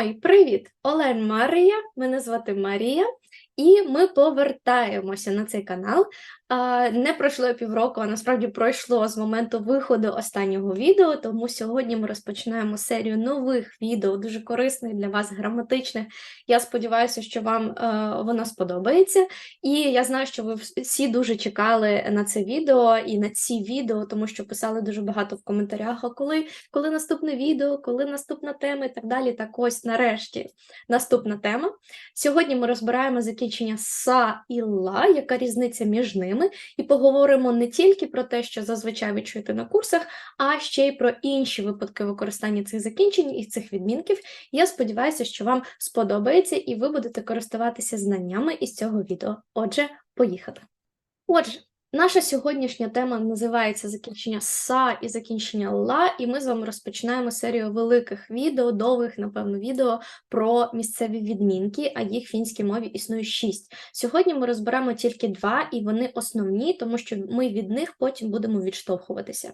Ой, привіт! Олен Марія, мене звати Марія, і ми повертаємося на цей канал. Не пройшло півроку, а насправді пройшло з моменту виходу останнього відео, тому сьогодні ми розпочинаємо серію нових відео, дуже корисних для вас, граматичних. Я сподіваюся, що вам е, воно сподобається. І я знаю, що ви всі дуже чекали на це відео і на ці відео, тому що писали дуже багато в коментарях. А коли, коли наступне відео, коли наступна тема і так далі. Так ось нарешті наступна тема. Сьогодні ми розбираємо закінчення са і ла, яка різниця між ними, і поговоримо не тільки про те, що зазвичай ви чуєте на курсах, а ще й про інші випадки використання цих закінчень і цих відмінків. Я сподіваюся, що вам сподобається і ви будете користуватися знаннями із цього відео. Отже, поїхали. Отже, Наша сьогоднішня тема називається закінчення са і закінчення ла, і ми з вами розпочинаємо серію великих відео, довгих, напевно, відео про місцеві відмінки, а їх в фінській мові існує шість. Сьогодні ми розберемо тільки два, і вони основні, тому що ми від них потім будемо відштовхуватися.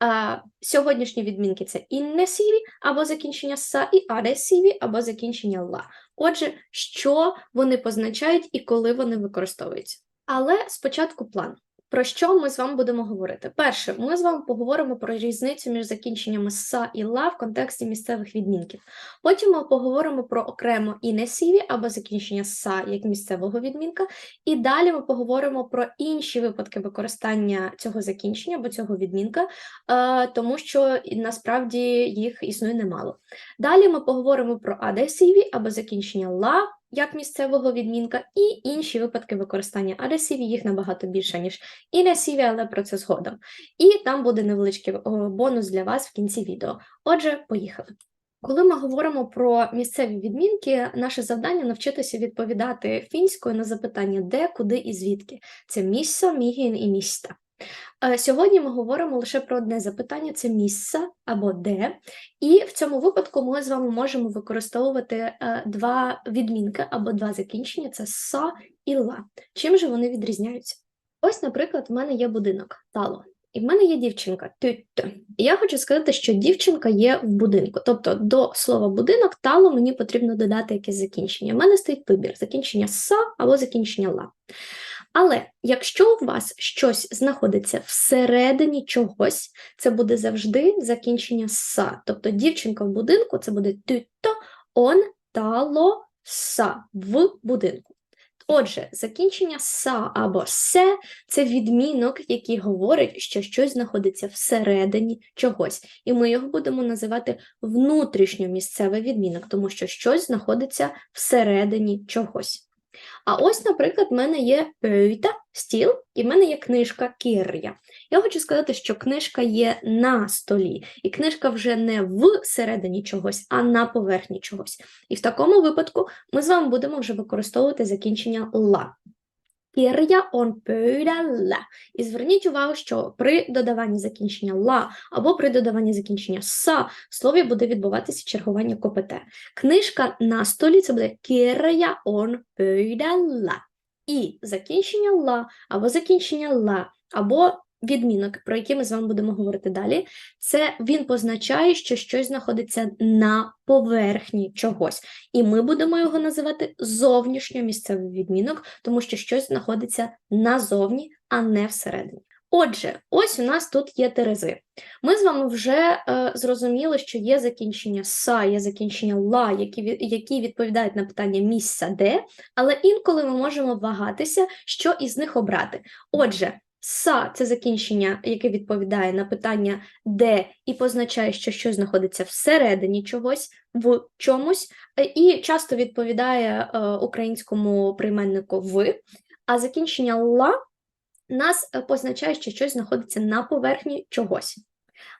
А, Сьогоднішні відмінки це іннесіві або закінчення са, і адесіві або закінчення ла. Отже, що вони позначають і коли вони використовуються. Але спочатку план. Про що ми з вами будемо говорити? Перше, ми з вами поговоримо про різницю між закінченнями са і ла в контексті місцевих відмінків. Потім ми поговоримо про окремо інесіві або закінчення са як місцевого відмінка. І далі ми поговоримо про інші випадки використання цього закінчення або цього відмінка, е, тому що насправді їх існує немало. Далі ми поговоримо про адесіві або закінчення ла як місцевого відмінка, і інші випадки використання адесіві, їх набагато більше, ніж і інесіві, але про це згодом. І там буде невеличкий бонус для вас в кінці відео. Отже, поїхали. Коли ми говоримо про місцеві відмінки, наше завдання навчитися відповідати фінською на запитання де, куди і звідки. Це місце, мігін і міста. Е, сьогодні ми говоримо лише про одне запитання: це місце або де. І в цьому випадку ми з вами можемо використовувати е, два відмінки або два закінчення це са і ла. Чим же вони відрізняються? Ось, наприклад, в мене є будинок тало. І в мене є дівчинка. тютто. Я хочу сказати, що дівчинка є в будинку. Тобто до слова будинок тало мені потрібно додати якесь закінчення. У мене стоїть вибір: закінчення са або закінчення ла. Але якщо у вас щось знаходиться всередині чогось, це буде завжди закінчення са. Тобто дівчинка в будинку це буде тютто, он тало са в будинку. Отже, закінчення са або се це відмінок, який говорить, що щось знаходиться всередині чогось. І ми його будемо називати внутрішньомісцевий відмінок, тому що щось знаходиться всередині чогось. А ось, наприклад, в мене є пейта, стіл, і в мене є книжка Кір'я. Я хочу сказати, що книжка є на столі, і книжка вже не всередині чогось, а на поверхні чогось. І в такому випадку ми з вами будемо вже використовувати закінчення ла. Kirja on pöydällä. І зверніть увагу, що при додаванні закінчення ла або при додаванні закінчення са в слові буде відбуватися чергування КПТ. Книжка на столі це буде kirja on pöydällä. І закінчення ла або закінчення ла, або відмінок, про який ми з вами будемо говорити далі, це він позначає, що щось знаходиться на поверхні чогось. І ми будемо його називати зовнішньомісцевий відмінок, тому що щось знаходиться назовні, а не всередині. Отже, ось у нас тут є терези. Ми з вами вже е, зрозуміли, що є закінчення са, є закінчення ла, які які відповідають на питання місця де, але інколи ми можемо вагатися, що із них обрати. Отже, Са це закінчення, яке відповідає на питання де і позначає, що щось знаходиться всередині чогось, в чомусь, е, і часто відповідає е, українському прийменнику в, а закінчення ла нас е, позначає, що щось знаходиться на поверхні чогось.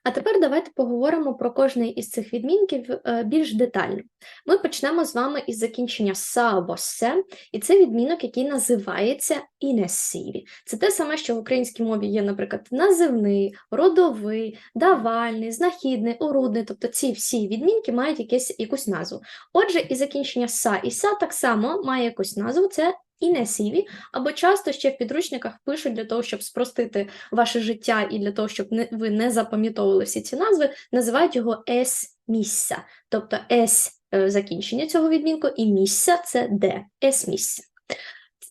А тепер давайте поговоримо про кожний із цих відмінків е, більш детально. Ми почнемо з вами із закінчення са або се, і це відмінок, який називається інесіві. Це те саме, що в українській мові є, наприклад, називний, родовий, давальний, знахідний, орудний, тобто ці всі відмінки мають якесь, якусь назву. Отже, і закінчення са і са так само має якусь назву, це і не сіві, або часто ще в підручниках пишуть для того, щоб спростити ваше життя і для того, щоб не, ви не запам'ятовували всі ці назви, називають його ес місця, тобто ес е, закінчення цього відмінку, і місця це де, ес місце.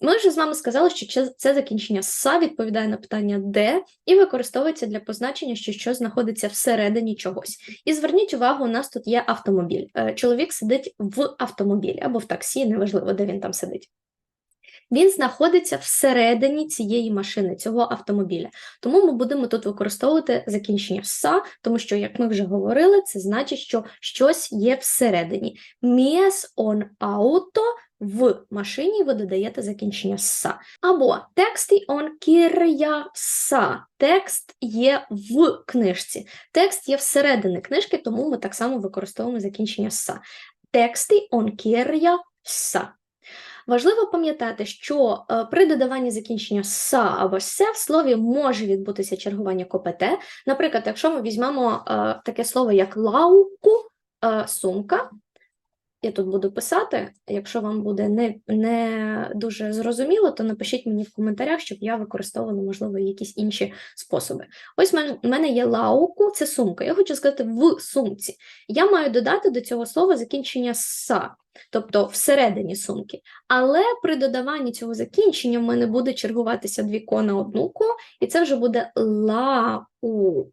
Ми вже з вами сказали, що це- це закінчення са відповідає на питання де і використовується для позначення, що щось знаходиться всередині чогось. І зверніть увагу, у нас тут є автомобіль. Е, Чоловік сидить в автомобілі або в таксі, неважливо, де він там сидить. Він знаходиться всередині цієї машини, цього автомобіля. Тому ми будемо тут використовувати закінчення са, тому що, як ми вже говорили, це значить, що щось є всередині. Міс он ауто в машині ви додаєте закінчення са. Або тексти он кір'яса. Текст є в книжці. Текст є всередині книжки, тому ми так само використовуємо закінчення са. Тексти он кір'яса. Важливо пам'ятати, що е, при додаванні закінчення са або се в слові може відбутися чергування КПТ. Наприклад, якщо ми візьмемо е, таке слово як лауку, е, сумка, я тут буду писати. Якщо вам буде не, не дуже зрозуміло, то напишіть мені в коментарях, щоб я використовувала, можливо, якісь інші способи. Ось в мен- мене є лауку, це сумка. Я хочу сказати в сумці. Я маю додати до цього слова закінчення са, тобто всередині сумки. Але при додаванні цього закінчення в мене буде чергуватися дві ко на одну ко, і це вже буде лауку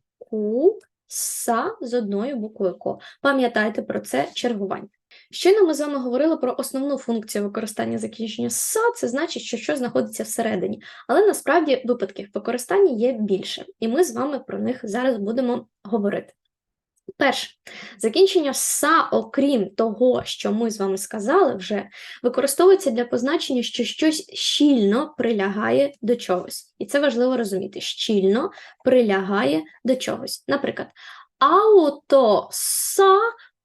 са з одною буквою ко. Пам'ятайте про це чергування. Щойно ми з вами говорили про основну функцію використання закінчення «са», це значить, що щось знаходиться всередині. Але насправді випадків використання є більше, і ми з вами про них зараз будемо говорити. Перше, закінчення «са», окрім того, що ми з вами сказали вже, використовується для позначення, що щось щільно прилягає до чогось. І це важливо розуміти: щільно прилягає до чогось. Наприклад, ауто са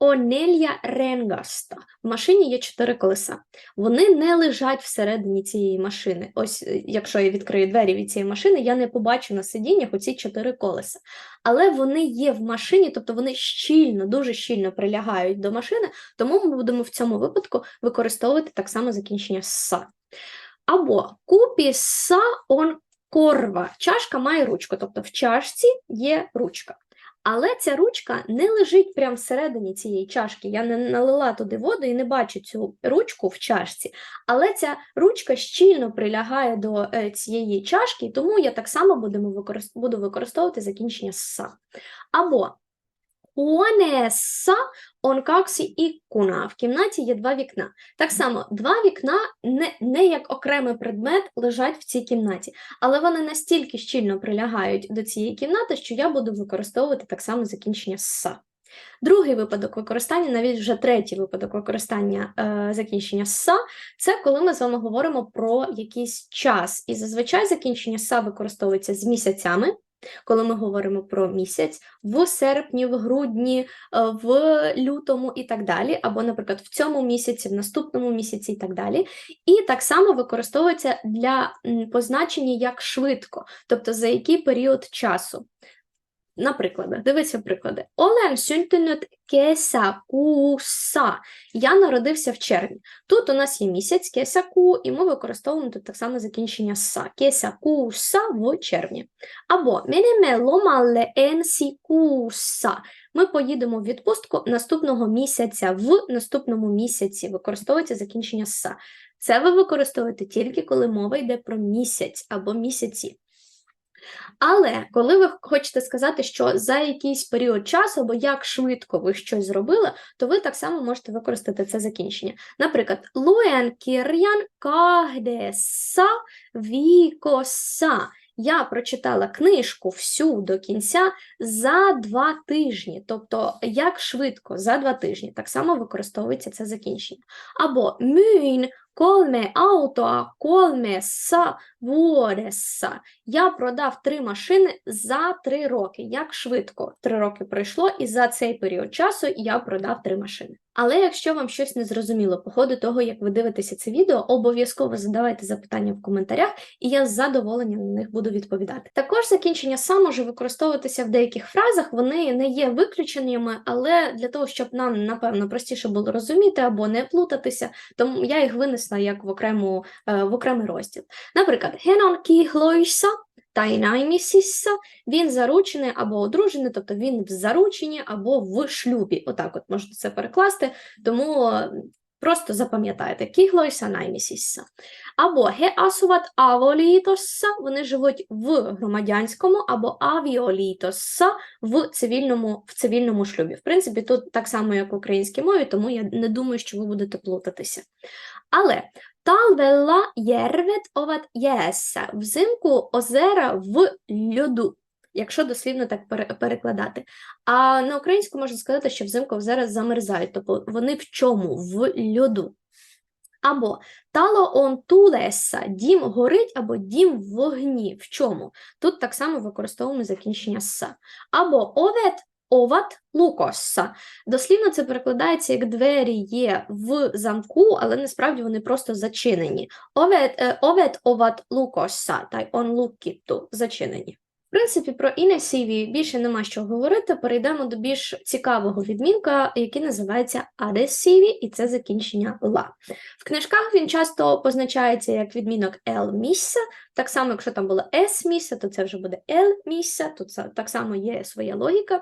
онелья ренгаста. В машині є чотири колеса. Вони не лежать всередині цієї машини. Ось, е, якщо я відкрию двері від цієї машини, я не побачу на сидіннях оці чотири колеса. Але вони є в машині, тобто вони щільно, дуже щільно прилягають до машини, тому ми будемо в цьому випадку використовувати так само закінчення са. Або купі са он корва. Чашка має ручку, тобто в чашці є ручка. Але ця ручка не лежить прямо всередині цієї чашки. Я не налила туди воду і не бачу цю ручку в чашці. Але ця ручка щільно прилягає до е, цієї чашки, тому я так само буду використовувати закінчення са. Або Уонеса онкаксі ікуна. В кімнаті є два вікна. Так само, два вікна не, не як окремий предмет лежать в цій кімнаті, але вони настільки щільно прилягають до цієї кімнати, що я буду використовувати так само закінчення са. Другий випадок використання, навіть вже третій випадок використання е, закінчення са, це коли ми з вами говоримо про якийсь час. І зазвичай закінчення са використовується з місяцями, коли ми говоримо про місяць, в серпні, в грудні, е, в лютому і так далі, або, наприклад, в цьому місяці, в наступному місяці і так далі. І так само використовується для позначення як швидко, тобто за який період часу. Наприклад, дивіться приклади. Олен сюнтенет кесакуса. Я народився в червні. Тут у нас є місяць кесаку, і ми використовуємо тут так само закінчення са. Кесакуса в червні. Або менеме ломале енсікуса. Ми поїдемо в відпустку наступного місяця. В наступному місяці використовується закінчення са. Це ви використовуєте тільки коли мова йде про місяць або місяці. Але коли ви хочете сказати, що за якийсь період часу або як швидко ви щось зробили, то ви так само можете використати це закінчення. Наприклад, луен кір'ян кагдеса вікоса. Я прочитала книжку всю до кінця за два тижні. Тобто, як швидко за два тижні, так само використовується це закінчення. Або мюн колме ауто kolmessa vuodessa. Я продав три машини за три роки. Як швидко три роки пройшло, і за цей період часу я продав три машини. Але якщо вам щось не зрозуміло по ходу того, як ви дивитеся це відео, обов'язково задавайте запитання в коментарях, і я з задоволенням на них буду відповідати. Також закінчення сам може використовуватися в деяких фразах, вони не є виключеннями, але для того, щоб нам, напевно, простіше було розуміти або не плутатися, тому я їх винесла як в окрему е, в окремий розділ. Наприклад, Генон кіглойса та й наймісісса, він заручений або одружений, тобто він в зарученні або в шлюбі. Отак от можна це перекласти, тому просто запам'ятайте кіглойса наймісісса. Або ге асуват аволітоса, вони живуть в громадянському, або авіолітоса в цивільному, в цивільному шлюбі. В принципі, тут так само, як в українській мові, тому я не думаю, що ви будете плутатися. Але талвела єрвет оват єса. Взимку озера в льоду, якщо дослівно так перекладати. А на українську можна сказати, що взимку озера замерзають, тобто вони в чому? В льоду. Або тало он тулеса, дім горить, або дім в вогні. В чому? Тут так само використовуємо закінчення са. Або овет оват лукоса. Дослівно це перекладається як двері є в замку, але насправді вони просто зачинені. Е, овет оват лукоса, та й он лукітту зачинені. В принципі, про інесіві більше нема що говорити. Перейдемо до більш цікавого відмінка, який називається адесіві, і це закінчення ла. В книжках він часто позначається як відмінок el місце. Так само, якщо там було s місце, то це вже буде el місце. Тут так само є своя логіка.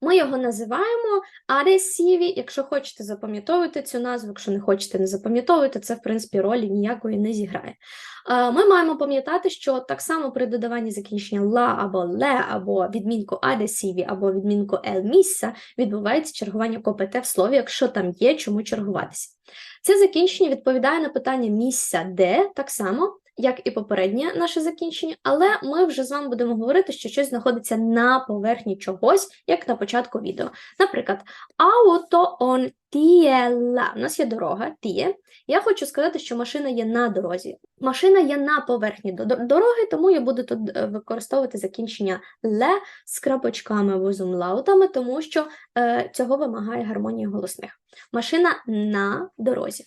Ми його називаємо адесіві. Якщо хочете, запам'ятовуйте цю назву, якщо не хочете, не запам'ятовуйте, це в принципі ролі ніякої не зіграє. Е, Ми маємо пам'ятати, що так само при додаванні закінчення ла або ле, або відмінку адесіві, або відмінку ел місса відбувається чергування КПТ в слові, якщо там є чому чергуватися. Це закінчення відповідає на питання місця де, так само, як і попереднє наше закінчення, але ми вже з вами будемо говорити, що щось знаходиться на поверхні чогось, як на початку відео. Наприклад, auto on tiella. У нас є дорога, тіє. Я хочу сказати, що машина є на дорозі. Машина є на поверхні до- до- дороги, тому я буду тут е, використовувати закінчення ле з крапочками або з тому що е, цього вимагає гармонія голосних. Машина на дорозі.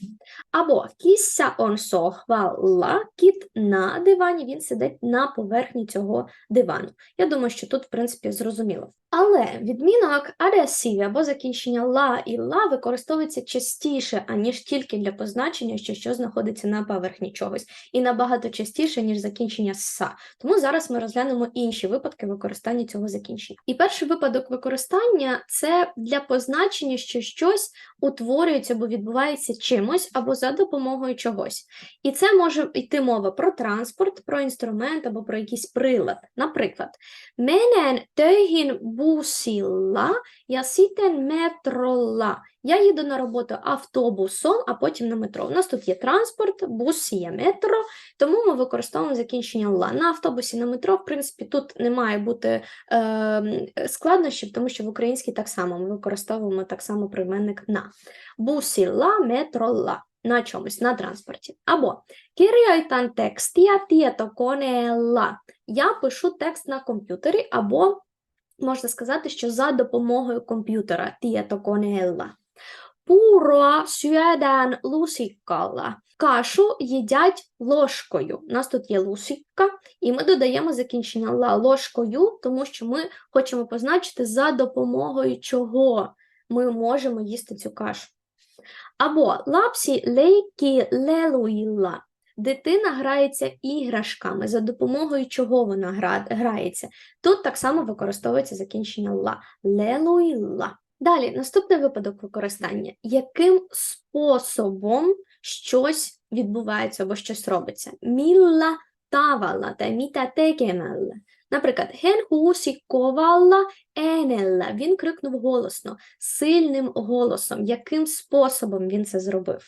Або кісся он сохвала, кіт на дивані, він сидить на поверхні цього дивану. Я думаю, що тут, в принципі, зрозуміло. Але відмінок адесіві або закінчення ла і ла використовується частіше, аніж тільки для позначення, що що знаходиться на поверхні чогось, і набагато частіше, ніж закінчення са. Тому зараз ми розглянемо інші випадки використання цього закінчення. І перший випадок використання це для позначення, що щось утворюється або відбувається чимось, або за допомогою чогось. І це може йти мова про транспорт, про інструмент або про якийсь прилад. Наприклад, Менен töihin busilla ja sitten metrolla. Я їду на роботу автобусом, а потім на метро. У нас тут є транспорт, бус є метро, тому ми використовуємо закінчення ла. На автобусі, на метро, в принципі, тут не має бути е, складнощів, тому що в українській так само ми використовуємо так само прийменник на. Бусіла, метрола. На чомусь, на транспорті. Або kirjoitan tekstiä tietokoneella. Я пишу текст на комп'ютері, або можна сказати, що за допомогою комп'ютера tietokoneella. Puuroa syödään lusikalla. Кашу їдять ложкою. У нас тут є лусикка, і ми додаємо закінчення ла ложкою, тому що ми хочемо позначити, за допомогою чого ми можемо їсти цю кашу. Або лапсі лейкі лелуїла. Дитина грається іграшками, за допомогою чого вона гра- грається. Тут так само використовується закінчення ла лелуїла. Далі, наступний випадок використання. Яким способом щось відбувається або щось робиться? Мілла тавала та міта текемелла. Наприклад, ген хусіковала енелла. Він крикнув голосно, сильним голосом. Яким способом він це зробив?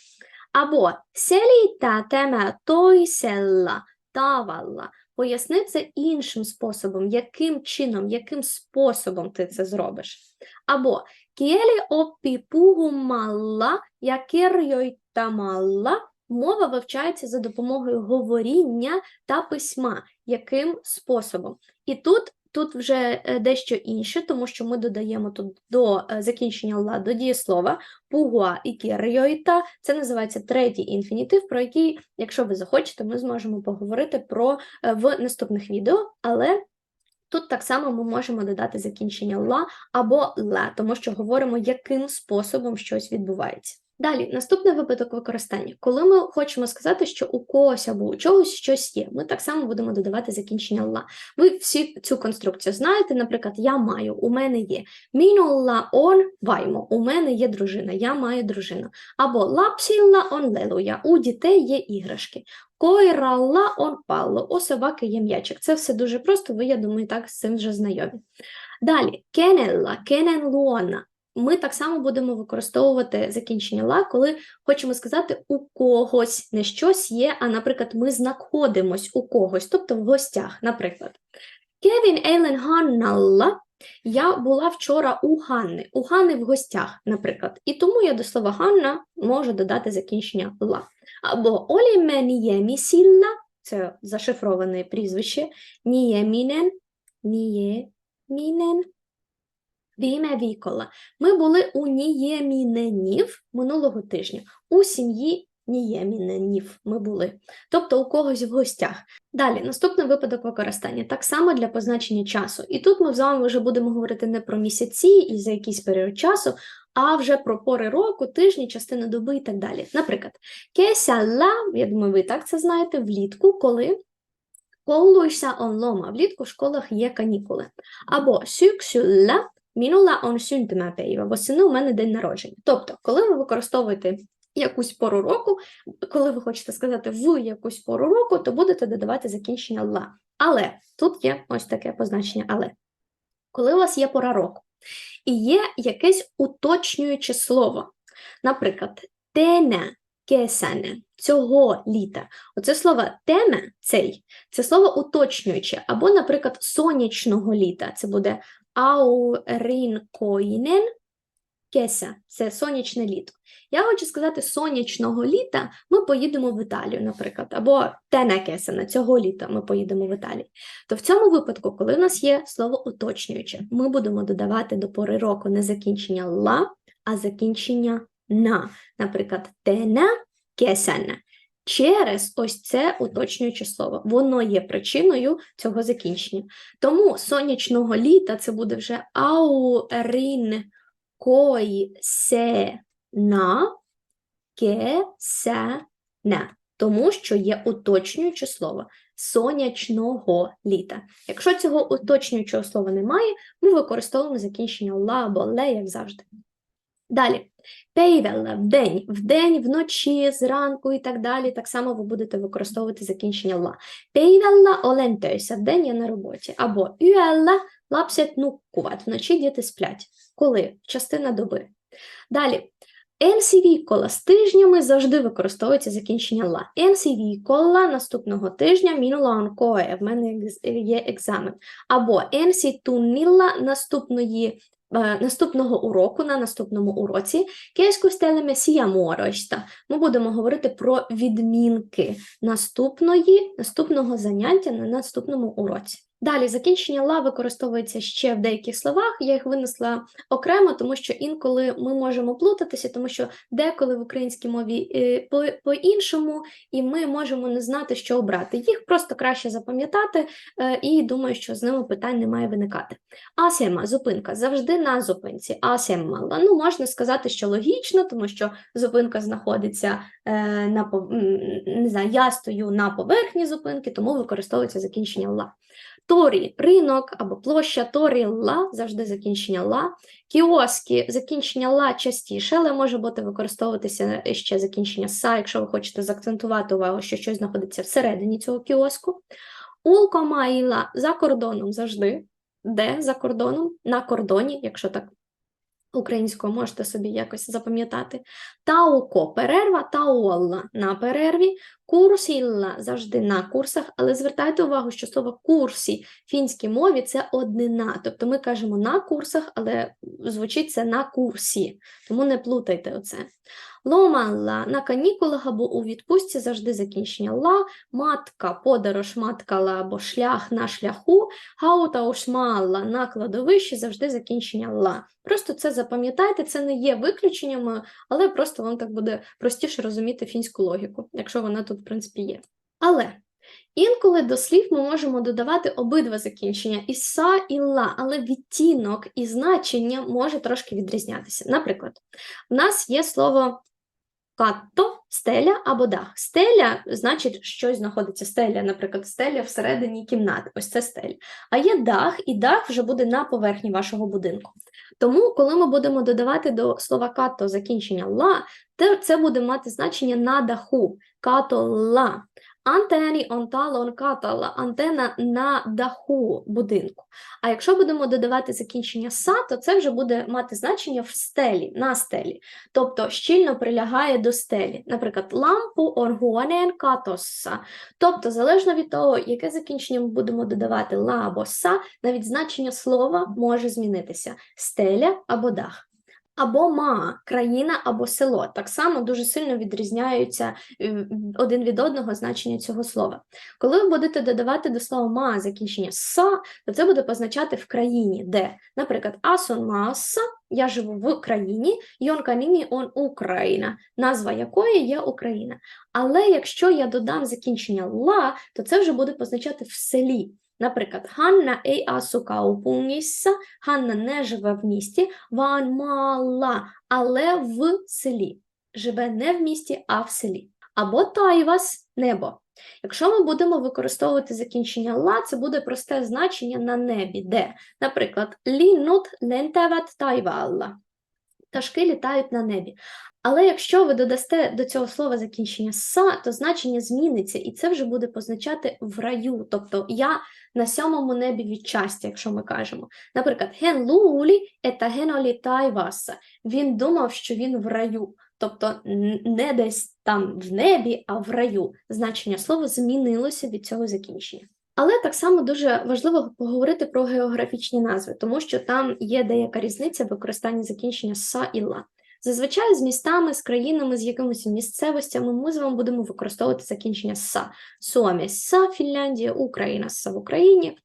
Або селіта тема тойселла тавала. Поясни це іншим способом, яким чином, яким способом ти це зробиш. Або кіелі оппі пугумалла, якерйойтамалла. Мова вивчається за допомогою говоріння та письма. Яким способом? І тут, тут вже е, дещо інше, тому що ми додаємо тут до е, закінчення ла до дієслова пугуа і кірйойта. Це називається третій інфінітив, про який, якщо ви захочете, ми зможемо поговорити про е, в наступних відео, але тут так само ми можемо додати закінчення ла або ла, тому що говоримо, яким способом щось відбувається. Далі, наступний випадок використання. Коли ми хочемо сказати, що у когось або у чогось щось є, ми так само будемо додавати закінчення ла. Ви всі цю конструкцію знаєте, наприклад, я маю, у мене є. Мінулла он ваймо, у мене є дружина, я маю дружину. Або лапсілла он лелуя, у дітей є іграшки. Койралла он палло, у собаки є м'ячик. Це все дуже просто, ви, я думаю, так з цим вже знайомі. Далі, кенелла, кенен луона. Ми так само будемо використовувати закінчення ла, коли хочемо сказати у когось не щось є, а, наприклад, ми знаходимось у когось, тобто в гостях, наприклад. Кевін Ейлен Ганналла. Я була вчора у Ганни, у Ганни в гостях, наприклад. І тому я до слова Ганна можу додати закінчення ла. Або Олі Меніємі Сілла, це зашифроване прізвище, Ніємінен, Ніємінен, Віме Вікола. Ми були у Нієміненів минулого тижня. У сім'ї Нієміненів ми були, тобто у когось в гостях. Далі, наступний випадок використання, так само для позначення часу. І тут ми з вами вже будемо говорити не про місяці і за якийсь період часу, а вже про пори року, тижні, частини доби і так далі. Наприклад, кесяла, я думаю, ви так це знаєте, влітку, коли on loma, влітку в школах є канікули. Або сюксюлла, Minulla on syntymäpäivä, восени у мене день народження. Тобто, коли ви використовуєте якусь пору року, коли ви хочете сказати в якусь пору року, то будете додавати закінчення ла. Але тут є ось таке позначення але. Коли у вас є пора року і є якесь уточнююче слово, наприклад, тене, кесене, цього літа. Оце слово теме, цей, це слово уточнююче, або, наприклад, сонячного літа. Це буде Aurinkoinen Кеся це сонячне літо. Я хочу сказати, сонячного літа ми поїдемо в Італію, наприклад, або тене кесена, цього літа ми поїдемо в Італію. То в цьому випадку, коли в нас є слово уточнююче, ми будемо додавати до пори року не закінчення ла, а закінчення на. Наприклад, тене кесена. Через ось це уточнююче слово. Воно є причиною цього закінчення. Тому сонячного літа це буде вже аурин кой се на ке се не. Тому що є уточнююче слово сонячного літа. Якщо цього уточнюючого слова немає, ми використовуємо закінчення ла або ле, як завжди. Далі. Пейвелла вдень, вдень, вночі, зранку і так далі. Так само ви будете використовувати закінчення ла. Пейвелла олентойся, вдень я на роботі. Або юелла лапсять нуккуват, вночі діти сплять. Коли? Частина доби. Далі. NCV кола з тижнями завжди використовується закінчення ла. NCV кола наступного тижня мінула онкоє, в мене є екзамен. Або NC тунніла наступної наступного уроку на наступному уроці Кейскустелеме сіяморочта. Ми будемо говорити про відмінки наступної, наступного заняття на наступному уроці. Далі закінчення ла використовується ще в деяких словах. Я їх винесла окремо, тому що інколи ми можемо плутатися, тому що деколи в українській мові е, по-іншому, і ми можемо не знати, що обрати. Їх просто краще запам'ятати, е, і думаю, що з ними питань не має виникати. Асема зупинка завжди на зупинці. Асема, ну можна сказати, що логічно, тому що зупинка знаходиться е, на не знаю, я стою на поверхні зупинки, тому використовується закінчення ла. Торі ринок або площа торі ла, завжди закінчення ла. Кіоски закінчення ла частіше, але може бути використовуватися ще закінчення са, якщо ви хочете заакцентувати увагу, що щось знаходиться всередині цього кіоску. Улкомайла за кордоном завжди. Де за кордоном? На кордоні, якщо так Українською можете собі якось запам'ятати. Тауко перерва, таолла на перерві, курсілла завжди на курсах, але звертайте увагу, що слово курсі в фінській мові це однина. Тобто ми кажемо на курсах, але звучить це на курсі, тому не плутайте оце. Ломалла на канікулах або у відпустці завжди закінчення ла, матка, подорож, маткала або шлях на шляху, гаута ушмалла на кладовищі завжди закінчення ла. Просто це запам'ятайте, це не є виключеннями, але просто вам так буде простіше розуміти фінську логіку, якщо вона тут, в принципі, є. Але інколи до слів ми можемо додавати обидва закінчення і са, і ла, але відтінок і значення може трошки відрізнятися. Наприклад, в нас є слово Катто стеля або дах. Стеля значить, щось знаходиться стеля, наприклад, стеля всередині кімнати. Ось це стеля. А є дах, і дах вже буде на поверхні вашого будинку. Тому, коли ми будемо додавати до слова катто закінчення ла, це буде мати значення на даху. Като ла. Антені онталон катала, антена на даху будинку. А якщо будемо додавати закінчення са, то це вже буде мати значення в стелі, на стелі, тобто щільно прилягає до стелі. Наприклад, лампу оргуанен катоса. Тобто, залежно від того, яке закінчення ми будемо додавати ла або са, навіть значення слова може змінитися: стеля або дах. Або ма, країна або село. Так само дуже сильно відрізняються е, один від одного значення цього слова. Коли ви будете додавати до слова ма закінчення са, то це буде позначати в країні, де, наприклад, асон маса, я живу в країні, йонканімі он Україна, назва якої є Україна. Але якщо я додам закінчення ла, то це вже буде позначати в селі. Наприклад, Ганна ей асу каупунгісса, Ганна не живе в місті, ван мала, але в селі. Живе не в місті, а в селі. Або тайвас небо. Якщо ми будемо використовувати закінчення ла, це буде просте значення на небі, де, наприклад, лінут лентеват тайвалла. Пташки літають на небі. Але якщо ви додасте до цього слова закінчення са, то значення зміниться, і це вже буде позначати в раю. Тобто я на сьомому небі від щастя, якщо ми кажемо. Наприклад, ген лулі ета генолітай васа. Він думав, що він в раю. Тобто не десь там в небі, а в раю. Значення слова змінилося від цього закінчення. Але так само дуже важливо поговорити про географічні назви, тому що там є деяка різниця в використанні закінчення са і ла. Зазвичай з містами, з країнами, з якимись місцевостями ми з вами будемо використовувати закінчення са. Суаміса Фінляндія, Україна са в Україні,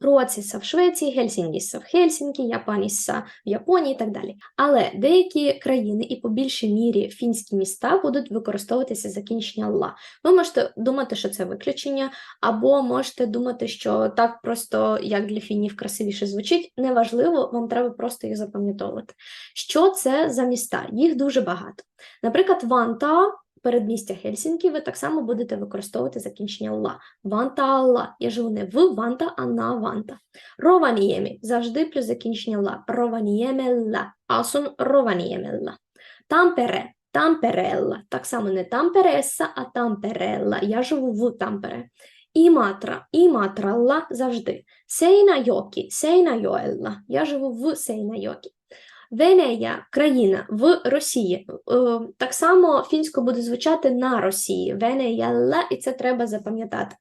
Руаціса в Швеції, Гельсінгіса в Хельсінкі, Япаніса в Японії і так далі. Але деякі країни і по більшій мірі фінські міста будуть використовуватися закінчення ла. Ви можете думати, що це виключення, або можете думати, що так просто як для фінів красивіше звучить. Неважливо, вам треба просто їх запам'ятовувати. Що це за міста? Їх дуже багато. Наприклад, Ванта передмістя Хельсінкі ви так само будете використовувати закінчення ла. Ванта-ла. Я живу не в ванта, а на ванта. Рованіємі. Завжди плюс закінчення ла. Рованіємелла. Асун рованіємелла. Тампере. Тамперелла. Так само не тампереса, а тамперелла. Я живу в тампере. Іматра, іматралла завжди. Сейна-йокі, сейна-йоелла. Я живу в сейна-йокі. Венея країна в Росії. Е, так само фінсько буде звучати на Росії. Венеяла, і це треба запам'ятати.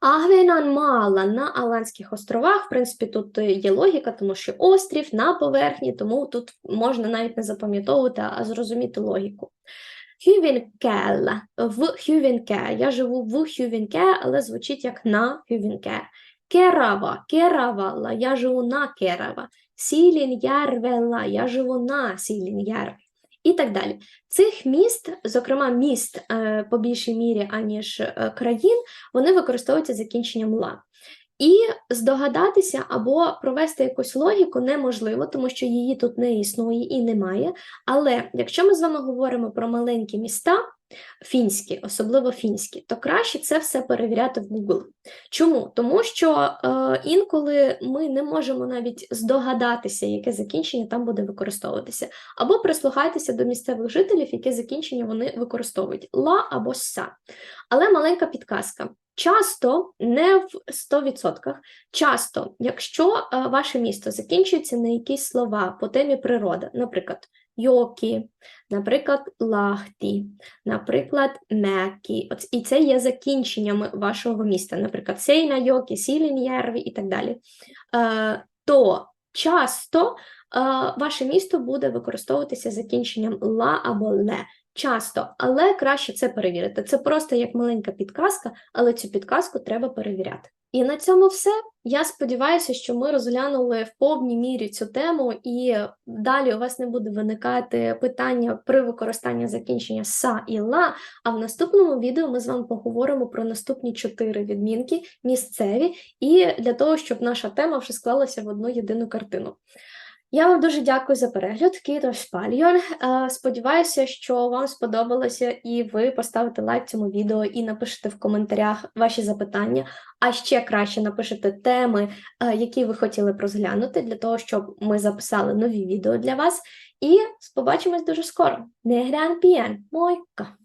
Агвенан мала на Аландських островах, в принципі, тут є логіка, тому що острів на поверхні, тому тут можна навіть не запам'ятовувати, а зрозуміти логіку. Хювінкелла в Хювінке. Я живу в Хювінке, але звучить як на Хювінке. Керава, Керавала, я живу на Керава. Сілін'ярвела, я живу на Сілін'яр і так далі. Цих міст, зокрема міст е, по більшій мірі, аніж е, країн, вони використовуються закінченням ла. І здогадатися або провести якусь логіку неможливо, тому що її тут не існує і немає. Але якщо ми з вами говоримо про маленькі міста, фінські, особливо фінські, то краще це все перевіряти в Google. Чому? Тому що е, інколи ми не можемо навіть здогадатися, яке закінчення там буде використовуватися, або прислухайтеся до місцевих жителів, яке закінчення вони використовують ла або са. Але маленька підказка. Часто, не в 100%, часто, якщо е, ваше місто закінчується на якісь слова по темі природа, наприклад, йокі, наприклад, лахті, наприклад, мекі, і це є закінченнями вашого міста, наприклад, сейна, йокі, сілін'єрві і так далі, е, то часто е, ваше місто буде використовуватися закінченням ла або ле. Часто, але краще це перевірити. Це просто як маленька підказка, але цю підказку треба перевіряти. І на цьому все. Я сподіваюся, що ми розглянули в повній мірі цю тему, і далі у вас не буде виникати питання при використанні закінчення са і ла. А в наступному відео ми з вами поговоримо про наступні чотири відмінки місцеві, і для того, щоб наша тема вже склалася в одну єдину картину. Я вам дуже дякую за перегляд. Кітос Пальйон. Е, Сподіваюся, що вам сподобалося, і ви поставите лайк цьому відео і напишете в коментарях ваші запитання. А ще краще напишете теми, е, які ви хотіли б розглянути, для того, щоб ми записали нові відео для вас. І побачимось дуже скоро. Не грян піян, мойка.